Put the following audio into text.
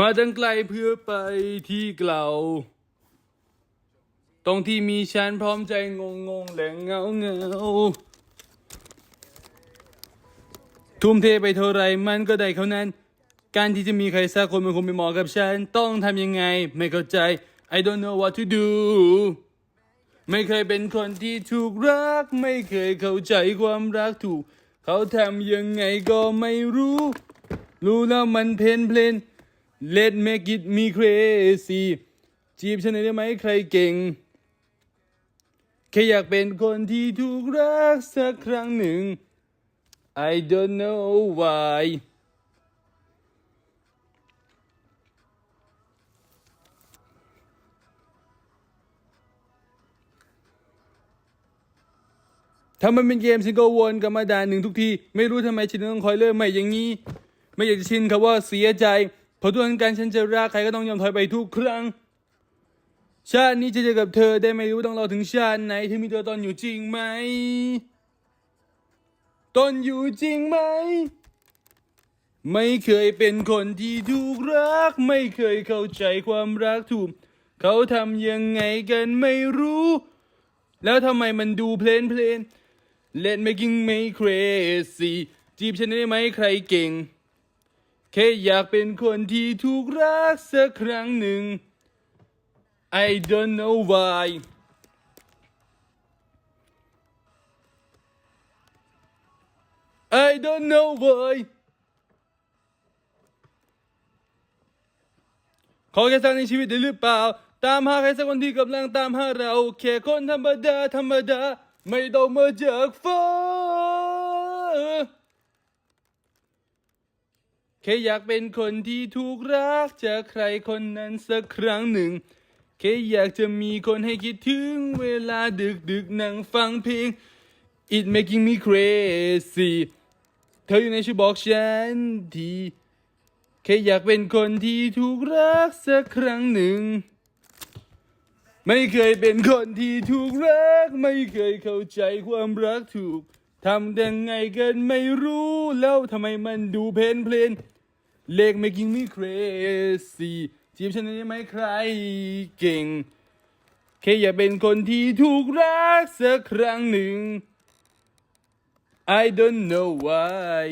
มาตั้งไกลเพื่อไปที่เกลาตรงที่มีฉันพร้อมใจงงงๆและเงาเงาทุ่มเทไปเท่าไรมันก็ได้เท่านั้น การที่จะมีใครสักคนมันคงไม่เหมาะกับฉัน ต้องทำยังไง ไม่เข้าใจ I don't know what to do ไม่เคยเป็นคนที่ถูกรัก ไม่เคยเข้าใจความรักถูก เขาทำยังไงก็ไม่รู้ รู้แล้วมันเพลนเพลน Let make it me crazy จีบฉันหน่อยได้ไหมใครเก่ง แค่อยากเป็นคนที่ถูกรักสักครั้งหนึ่ง I don't know why ถ้ามันเป็นเกมฉันก็วนกลับมาด่านหนึ่งทุกที ไม่รู้ทำไมฉันต้องคอยเริ่มใหม่อย่างนี้ ไม่อยากจะชินคำว่าเสียใจ เพราะทุกครั้งการฉันจะรักใครก็ต้องยอมถอยไปทุกครั้ง ชาตินี้จะเจอกับเธอได้ไม่รู้ต้องรอถึงชาติไหนเธอมีตัวตนอยู่จริงไหมตนอยู่จริงไหม ไม่เคยเป็นคนที่ถูกรัก ไม่เคยเข้าใจความรักถูก เขาทำยังไงกันไม่รู้ แล้วทำไมมันดูเพลนเพลน Let making me crazy จีบฉันได้ไหมใครเก่ง แค่อยากเป็นคนที่ถูกรักสักครั้งหนึ่ง I don't know why I don't know why ขอแค่สักในชีวิตได้หรือเปล่า ตามหาใครสักคนที่กำลังตามหาเรา แค่คนธรรมดา ธรรมดา ไม่ต้องมาจากฟ้า แค่อยากเป็นคนที่ถูกรักจากใครคนนั้นสักครั้งหนึ่ง แค่อยากจะมีคนให้คิดถึงเวลาดึกดึกนั่งฟังเพลง It making me crazy เธออยู่ในช่วยบอกฉันทีแค่อยากเป็นคนที่ถูกรักสักครั้งหนึ่ง ไม่เคยเป็นคนที่ถูกรัก ไม่เคยเข้าใจความรักถูกทำยังไงกันไม่รู้แล้วทำไมมันดูเพลนเพลน เลข making me crazy จีบฉันได้ไหมใครเก่ง แค่อย่าเป็นคนที่ถูกรักสักครั้งหนึ่ง I don't know why